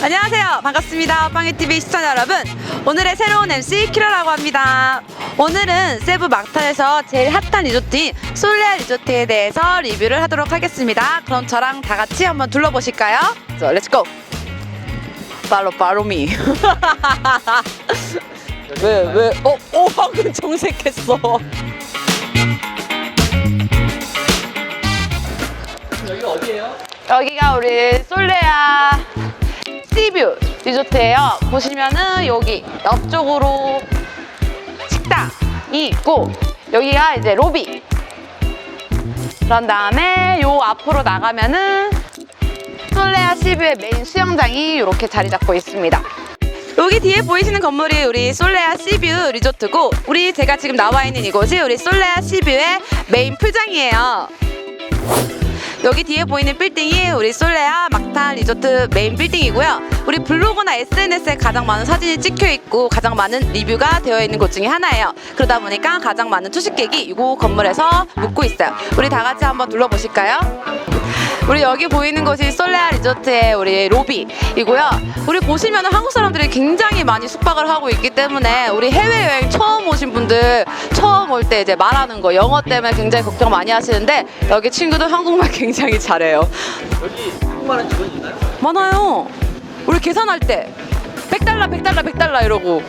안녕하세요. 반갑습니다. 빵이TV 시청자 여러분. 오늘의 새로운 MC 키라라고 합니다. 오늘은 세부 막탄에서 제일 핫한 리조트인 솔레아 리조트에 대해서 리뷰를 하도록 하겠습니다. 그럼 저랑 다 같이 한번 둘러보실까요? 자, 렛츠고! 팔로 팔로미. 왜, 왜, 어, 어, 방금 정색했어. 여기가 어디예요? 여기가 우리 솔레아 시뷰 리조트예요. 보시면은 여기 옆쪽으로 식당이 있고 여기가 이제 로비. 그런 다음에 요 앞으로 나가면은 솔레아 시뷰의 메인 수영장이 이렇게 자리 잡고 있습니다. 여기 뒤에 보이시는 건물이 우리 솔레아 시뷰 리조트고 우리 제가 지금 나와 있는 이곳이 우리 솔레아 시뷰의 메인 풀장이에요. 여기 뒤에 보이는 빌딩이 우리 솔레아 막탄 리조트 메인 빌딩이고요. 우리 블로그나 SNS에 가장 많은 사진이 찍혀 있고 가장 많은 리뷰가 되어 있는 곳 중에 하나예요. 그러다 보니까 가장 많은 투숙객이 이곳 건물에서 묵고 있어요. 우리 다 같이 한번 둘러보실까요? 우리 여기 보이는 곳이 솔레아 리조트의 우리 로비이고요. 우리 보시면 한국 사람들이 굉장히 많이 숙박을 하고 있기 때문에 우리 해외여행 처음 오신 분들 처음 올 때 이제 말하는 거 영어 때문에 굉장히 걱정 많이 하시는데 여기 친구들 한국말 굉장히 잘해요. 여기 한국말은 직원이 있나요? 많아요. 우리 계산할 때 100달러, 100달러, 100달러 이러고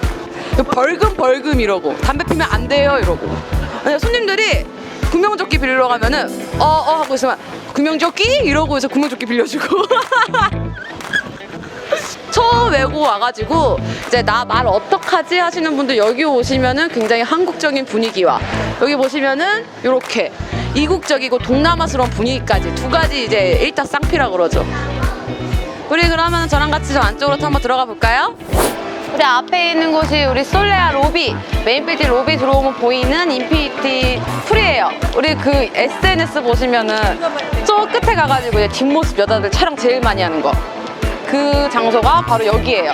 벌금, 벌금 이러고 담배 피면 안 돼요 이러고 손님들이 구명조끼 빌리러 가면은 어어 하고 있으면 구명조끼 이러고 해서 구명조끼 빌려주고 처음 외고 와가지고 이제 나 말 어떡하지 하시는 분들 여기 오시면은 굉장히 한국적인 분위기와 여기 보시면은 이렇게 이국적이고 동남아스러운 분위기까지 두 가지 이제 일타 쌍피라 그러죠. 우리 그러면 저랑 같이 저 안쪽으로 또 한번 들어가 볼까요? 우리 앞에 있는 곳이 우리 솔레아 로비 메인 빌딩 로비 들어오면 보이는 인피니티 풀이에요. 우리 그 SNS 보시면은 저 끝에 가가지고 이제 뒷모습 여자들 촬영 제일 많이 하는 거. 그 장소가 바로 여기예요.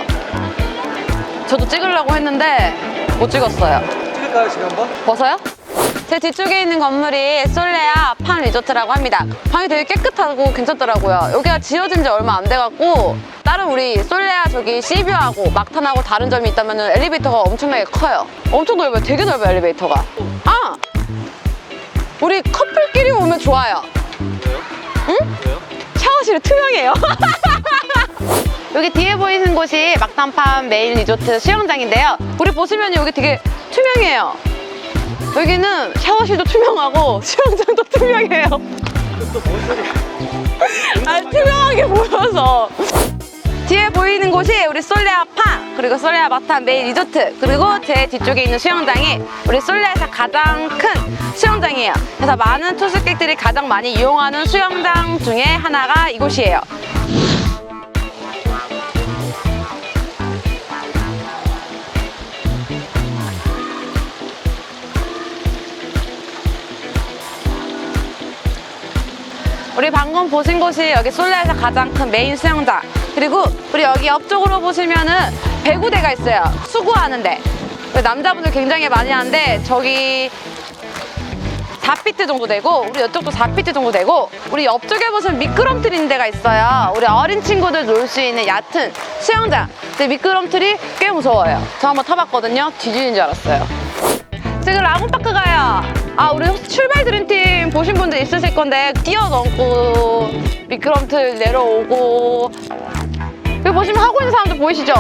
저도 찍으려고 했는데 못 찍었어요. 찍을까요 지금 한번? 벗어요? 제 뒤쪽에 있는 건물이 솔레아 팜 리조트라고 합니다. 방이 되게 깨끗하고 괜찮더라고요. 여기가 지어진 지 얼마 안 돼갖고 다른 우리 솔레아 저기 시뷰하고 막탄하고 다른 점이 있다면 엘리베이터가 엄청나게 커요. 엄청 넓어요. 되게 넓어요 엘리베이터가. 아! 우리 커플끼리 오면 좋아요. 응? 샤워실이 투명해요. 여기 뒤에 보이는 곳이 막탄팜 메인 리조트 수영장인데요. 우리 보시면 여기 되게 투명해요. 여기는 샤워실도 투명하고 수영장도 투명해요. 아, 투명하게 보여서. 뒤에 보이는 곳이 우리 솔레아 파 그리고 솔레아 마탄 메인 리조트 그리고 제 뒤쪽에 있는 수영장이 우리 솔레아에서 가장 큰 수영장이에요. 그래서 많은 투숙객들이 가장 많이 이용하는 수영장 중에 하나가 이곳이에요. 우리 방금 보신 곳이 여기 솔레에서 가장 큰 메인 수영장. 그리고 우리 여기 옆쪽으로 보시면은 배구대가 있어요. 수구하는데. 남자분들 굉장히 많이 하는데 저기 4피트 정도 되고 우리 이쪽도 4피트 정도 되고 우리 옆쪽에 보시면 미끄럼틀인 데가 있어요. 우리 어린 친구들 놀 수 있는 얕은 수영장. 근데 미끄럼틀이 꽤 무서워요. 저 한번 타봤거든요. 뒤지는 줄 알았어요. 지금 라군파크 가요. 아, 우리 출발 드림팀 보신 분들 있으실 건데, 뛰어넘고, 미끄럼틀 내려오고. 여기 보시면 하고 있는 사람들 보이시죠?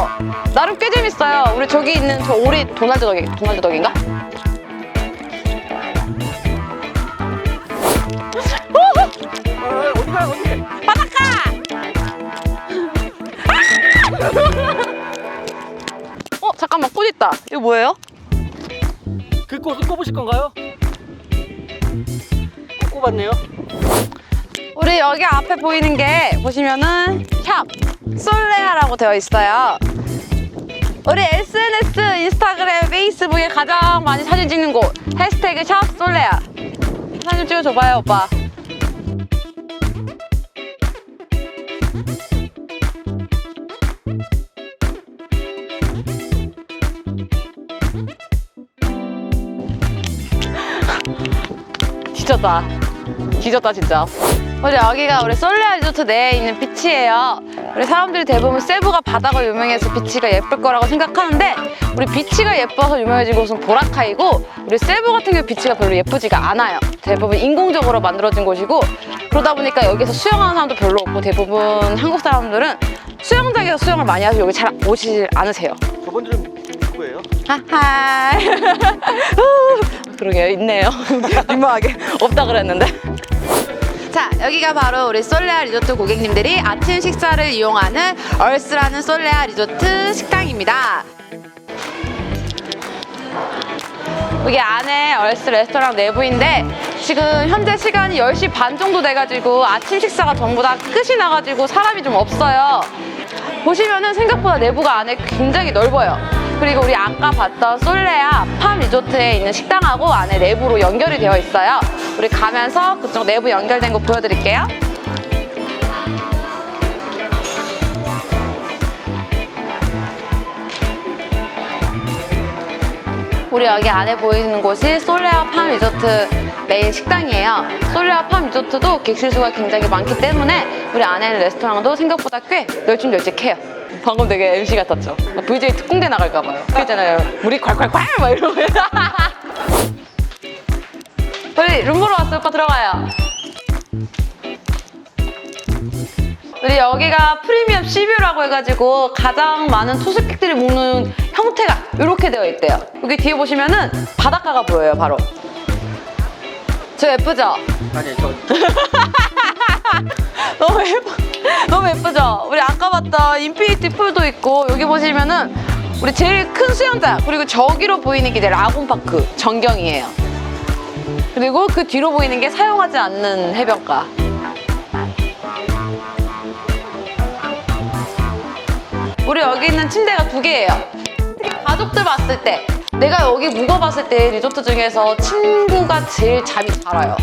나름 꽤 재밌어요. 우리 저기 있는 저 오리 도날드 덕이, 도날드 덕인가? 아, 어디 가요 어디? 바닷가! 아! 어, 잠깐만, 꽃 있다. 이거 뭐예요? 그 꽃을 꼽으실 건가요? 꼭 꼽았네요. 우리 여기 앞에 보이는 게 보시면은 샵 솔레아라고 되어 있어요. 우리 SNS, 인스타그램, 페이스북에 가장 많이 사진 찍는 곳 해시태그 샵 솔레아 사진 좀 찍어줘봐요 오빠. 뒤졌다. 뒤졌다 진짜. 우리 여기가 우리 솔레아 리조트 내에 있는 비치예요. 우리 사람들이 대부분 세부가 바다가 유명해서 비치가 예쁠 거라고 생각하는데 우리 비치가 예뻐서 유명해진 곳은 보라카이고 우리 세부 같은 경우 비치가 별로 예쁘지가 않아요. 대부분 인공적으로 만들어진 곳이고 그러다 보니까 여기서 수영하는 사람도 별로 없고 대부분 한국 사람들은 수영장에서 수영을 많이 하서 여기 잘 오시질 않으세요. 저분들은 누구예요? 하하. 그러게요, 있네요. 민망하게 없다 그랬는데. 자, 여기가 바로 우리 솔레아 리조트 고객님들이 아침 식사를 이용하는 얼스라는 솔레아 리조트 식당입니다. 여기 안에 얼스 레스토랑 내부인데 지금 현재 시간이 10시 반 정도 돼가지고 아침 식사가 전부 다 끝이 나가지고 사람이 좀 없어요. 보시면은 생각보다 내부가 안에 굉장히 넓어요. 그리고 우리 아까 봤던 솔레아 팜 리조트에 있는 식당하고 안에 내부로 연결이 되어 있어요. 우리 가면서 그쪽 내부 연결된 거 보여드릴게요. 우리 여기 안에 보이는 곳이 솔레아 팜 리조트 메인 식당이에요. 솔레아 팜 리조트도 객실 수가 굉장히 많기 때문에 우리 안에 있는 레스토랑도 생각보다 꽤 널찍널찍해요. 방금 되게 MC 같았죠? VJ 특공대 나갈까봐요. 그랬잖아요. 물이 콸콸콸! 막 이러면서. 우리 룸 보러 왔어. 오빠 들어가요. 우리 여기가 프리미엄 시뷰라고 해가지고 가장 많은 투숙객들이 묵는 형태가 이렇게 되어 있대요. 여기 뒤에 보시면은 바닷가가 보여요, 바로. 저 예쁘죠? 아니 저 너무 예뻐. 너무 예쁘죠? 우리 아까 봤던 인피니티 풀도 있고 여기 보시면은 우리 제일 큰 수영장 그리고 저기로 보이는 게 이제 라곤파크 전경이에요. 그리고 그 뒤로 보이는 게 사용하지 않는 해변가. 우리 여기 있는 침대가 두 개예요. 가족들 봤을 때 내가 여기 묵어봤을 때 리조트 중에서 친구가 제일 잠이 잘 와요.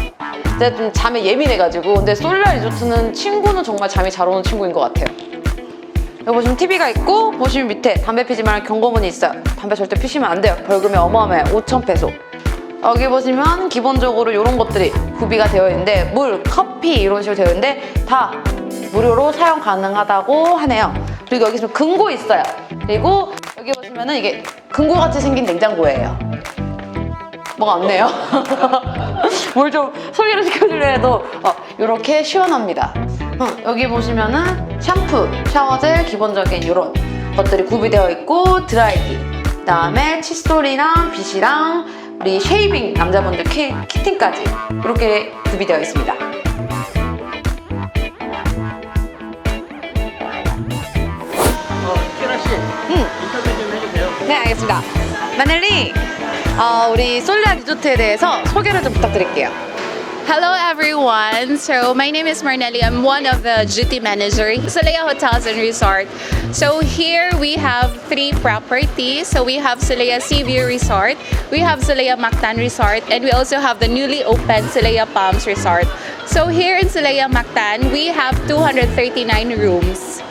제가 좀 잠에 예민해가지고 근데 솔라 리조트는 친구는 정말 잠이 잘 오는 친구인 것 같아요. 여기 보시면 TV가 있고 보시면 밑에 담배 피지 말라는 경고문이 있어요. 담배 절대 피시면 안 돼요. 벌금이 어마어마해요. 5천 페소. 여기 보시면 기본적으로 이런 것들이 구비가 되어 있는데 물, 커피 이런 식으로 되어 있는데 다 무료로 사용 가능하다고 하네요. 그리고 여기 좀 금고 있어요. 그리고 여기 보시면 은 이게 금고 같이 생긴 냉장고예요. 뭐가 없네요. 뭘 좀 소개를 시켜주려 해도 어, 이렇게 시원합니다. 어, 여기 보시면은 샴푸, 샤워젤 기본적인 이런 것들이 구비되어 있고 드라이기, 그다음에 칫솔이랑 빗이랑 우리 쉐이빙 남자분들 키, 키팅까지 이렇게 구비되어 있습니다. 어, 키라 씨 인터뷰 좀 해주세요. 네, 알겠습니다. 마넬리, 어, 우리 솔레아 리조트에 대해서 소개를 좀 부탁드릴게요. Hello everyone. So my name is Marnelli. I'm one of the duty manager Salaya Hotels and Resort. So here we have three properties. So we have Salaya Seaview Resort, we have Salaya Mactan Resort, and we also have the newly opened Salaya Palms Resort. So here in Salaya Mactan, we have 239 rooms.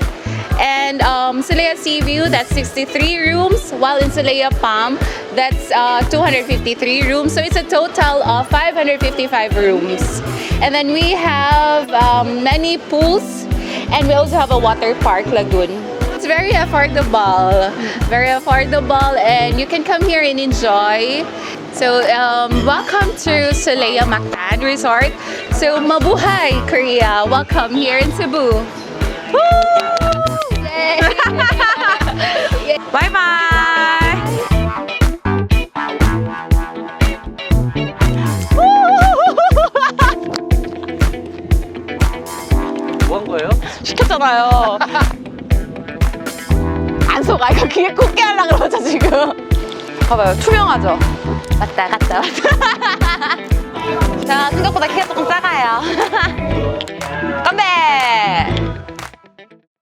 And um, Sea View, that's 63 rooms, while in Salaya Palm, that's uh, 253 rooms. So it's a total of 555 rooms. And then we have um, many pools, and we also have a water park lagoon. It's very affordable, very affordable, and you can come here and enjoy. So, um, welcome to Salaya Mactan Resort. So, mabuhay, Korea. Welcome here in Cebu. Yay! 바이바이. 뭐 한 거예요? 시켰잖아요. 안 속아. 이거 귀에 꽂게 하려고 그러죠, 지금. 봐봐요. 투명하죠? 왔다 갔다 왔다. 자, 생각보다 키가 조금 작아요.